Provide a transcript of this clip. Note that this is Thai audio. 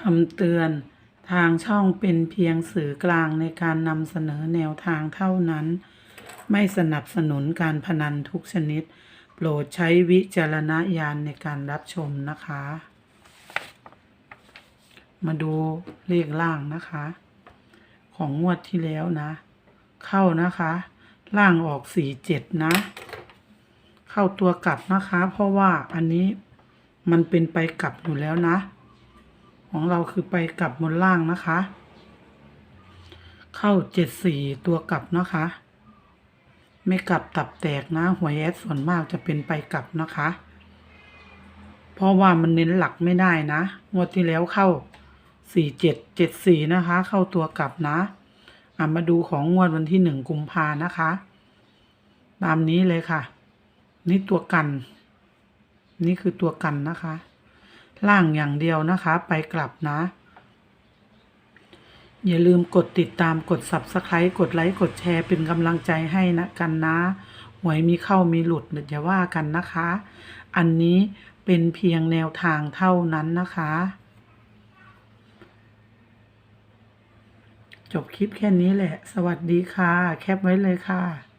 คำเตือน ทางช่องเป็นเพียงสื่อกลางในการนำเสนอแนวทางเท่านั้น ไม่สนับสนุนการพนันทุกชนิด โปรดใช้วิจารณญาณในการรับชมนะคะ มาดูเลขล่างนะคะ ของงวดที่แล้วนะ เข้านะคะ ล่างออกสี่เจ็ดนะ เข้าตัวกลับนะคะ เพราะว่าอันนี้มันเป็นไปกลับอยู่แล้วนะ ของเราคือไปกลับบนล่างนะคะ เข้าเจ็ดสี่ตัวกลับนะคะ ไม่กลับตับแตกนะหวยแอดส่วนมากจะเป็นไปกลับนะคะ เพราะว่ามันเน้นหลักไม่ได้นะงวดที่แล้วเข้าสี่เจ็ดเจ็ดสี่นะคะ เข้าตัวกลับนะอะมาดูของงวดวันที่หนึ่งกุมภานะคะ ตามนี้เลยค่ะ นี่ตัวกัน นี่คือตัวกันนะคะ ล่างอย่างเดียวนะคะ ไปกลับนะ อย่าลืมกดติดตามกด subscribe กดไลค์กดแชร์เป็นกำลังใจให้นะกันนะหวยมีเข้ามีหลุดอย่าว่ากันนะคะ อันนี้เป็นเพียงแนวทางเท่านั้นนะคะ จบคลิปแค่นี้แหละ สวัสดีค่ะ แคปไว้เลยค่ะ